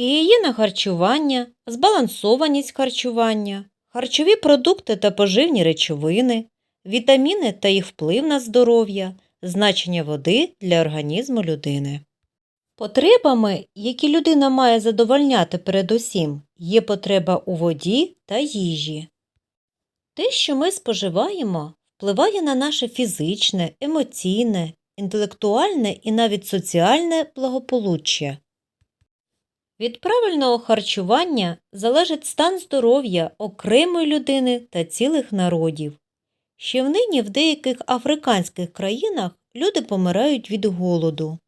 гігієна харчування, збалансованість харчування, харчові продукти та поживні речовини, вітаміни та їх вплив на здоров'я, значення води для організму людини. Потребами, які людина має задовольняти передусім, є потреба у воді та їжі. Те, що ми споживаємо, впливає на наше фізичне, емоційне, інтелектуальне і навіть соціальне благополуччя. Від правильного харчування залежить стан здоров'я окремої людини та цілих народів. Ще внині в деяких африканських країнах люди помирають від голоду.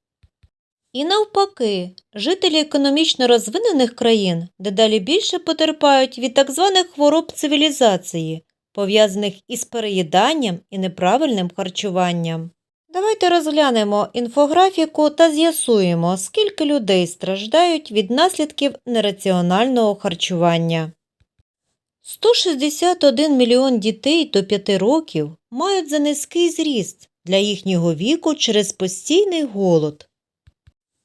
І навпаки, жителі економічно розвинених країн дедалі більше потерпають від так званих хвороб цивілізації, пов'язаних із переїданням і неправильним харчуванням. Давайте розглянемо інфографіку та з'ясуємо, скільки людей страждають від наслідків нераціонального харчування. 161 мільйон дітей до 5 років мають занизький зріст для їхнього віку через постійний голод.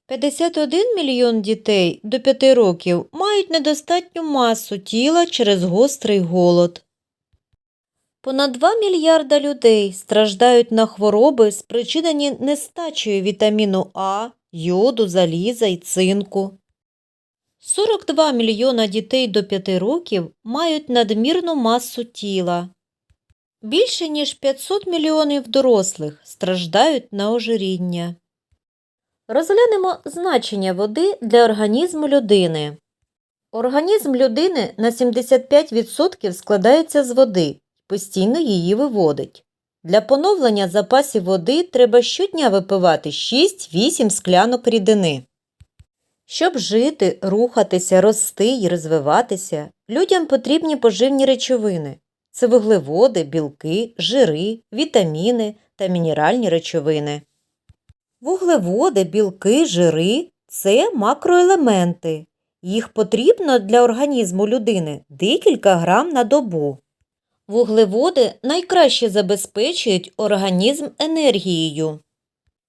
51 мільйон дітей до 5 років мають недостатню масу тіла через гострий голод. Понад 2 мільярда людей страждають на хвороби, спричинені нестачею вітаміну А, йоду, заліза і цинку. 42 мільйона дітей до 5 років мають надмірну масу тіла. Більше ніж 500 мільйонів дорослих страждають на ожиріння. Розглянемо значення води для організму людини. Організм людини на 75% складається з води постійно її виводить. Для поновлення запасів води треба щодня випивати 6-8 склянок рідини. Щоб жити, рухатися, рости і розвиватися, людям потрібні поживні речовини. Це вуглеводи, білки, жири, вітаміни та мінеральні речовини. Вуглеводи, білки, жири це макроелементи. Їх потрібно для організму людини декілька грам на добу. Вуглеводи найкраще забезпечують організм енергією.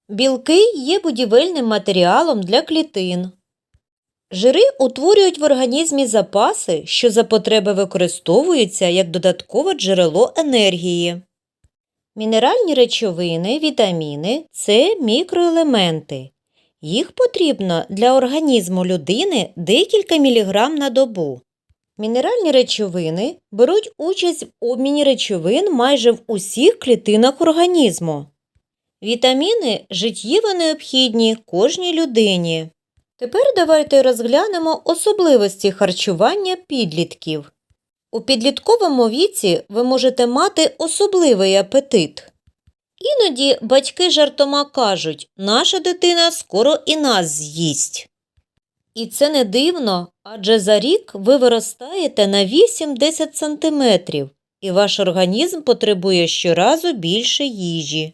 Білки є будівельним матеріалом для клітин. Жири утворюють в організмі запаси, що за потреби використовуються як додаткове джерело енергії. Мінеральні речовини, вітаміни це мікроелементи. Їх потрібно для організму людини декілька міліграм на добу. Мінеральні речовини беруть участь в обміні речовин майже в усіх клітинах організму. Вітаміни життєво необхідні кожній людині. Тепер давайте розглянемо особливості харчування підлітків. У підлітковому віці ви можете мати особливий апетит. Іноді батьки жартома кажуть, наша дитина скоро і нас з'їсть. І це не дивно, адже за рік ви виростаєте на 8-10 см, і ваш організм потребує щоразу більше їжі.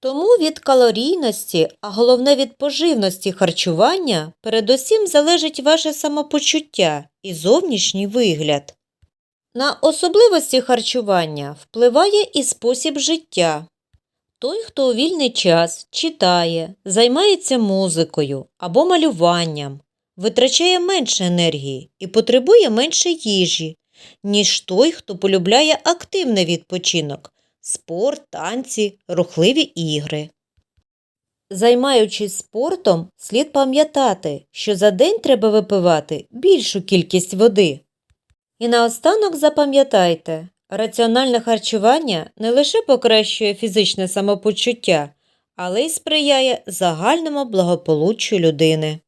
Тому від калорійності, а головне від поживності харчування, передусім залежить ваше самопочуття і зовнішній вигляд. На особливості харчування впливає і спосіб життя. Той, хто у вільний час читає, займається музикою або малюванням, витрачає менше енергії і потребує менше їжі, ніж той, хто полюбляє активний відпочинок, спорт, танці, рухливі ігри. Займаючись спортом, слід пам'ятати, що за день треба випивати більшу кількість води. І наостанок запам'ятайте, раціональне харчування не лише покращує фізичне самопочуття, але й сприяє загальному благополуччю людини.